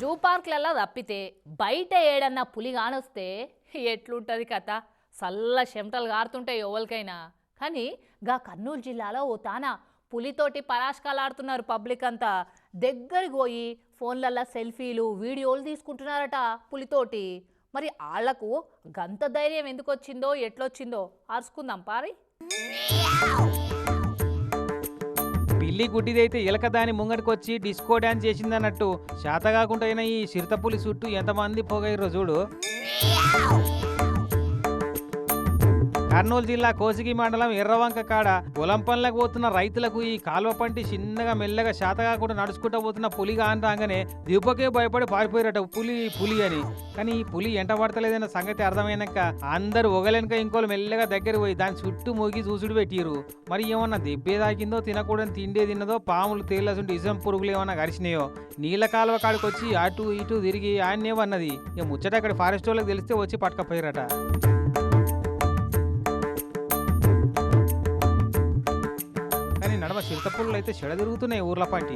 Zoo పార్క్లలో తప్పితే బయట ఏడన్నా పులి కానొస్తే ఎట్లుంటుంది కథ. చల్ల చెమటలు గారుతుంటాయి ఎవరికైనా. కానీ గా కర్నూలు జిల్లాలో ఓ తాన పులితోటి పరాష్కాలు ఆడుతున్నారు పబ్లిక్ అంతా. దగ్గరికి పోయి ఫోన్లల్లో సెల్ఫీలు వీడియోలు తీసుకుంటున్నారట పులితోటి. మరి వాళ్ళకు గంత ధైర్యం ఎందుకు వచ్చిందో ఎట్లొచ్చిందో అరుచుకుందాం పారి. పిల్లి గుడ్డిదైతే ఇలక దాని ముంగడికొచ్చి డిస్కో డాన్స్ చేసిందన్నట్టు. శాత కాకుండా ఈ చిరుతపులి చుట్టూ ఎంతమంది పోగైర్రో చూడు. కర్నూలు జిల్లా కోసిగి మండలం ఎర్రవంక కాడ పొలం పనులకు పోతున్న రైతులకు ఈ కాలువ పంటి చిన్నగా మెల్లగా శాతకాకుండా నడుచుకుంటూ పోతున్న పులి కాని రాగానే దీపకే భయపడి పారిపోయారట పులి పులి అని. కానీ ఈ పులి ఎంట పడతలేదన్న సంగతి అర్థమైనాక అందరూ ఒగలెనక ఇంకోలు మెల్లగా దగ్గర పోయి దాని చుట్టూ మోగి చూసుడు పెట్టిరు మరి ఏమన్నా దెబ్బే తాకిందో తినకూడని తిండే తిన్నదో పాములు తేలసుంటే ఇసం పురుగులు ఏమన్నా కరిచినాయో నీళ్ళ కాలువ కాడికి వచ్చి అటు ఇటు తిరిగి ఆయన్నేమన్నది? ఇక ముచ్చట అక్కడ ఫారెస్ట్ వాళ్ళకి తెలిస్తే వచ్చి పట్టుకపోయారట నడమ చిరుతపుళ్ళు అయితే చెడ తిరుగుతున్నాయి ఊర్ల పాటి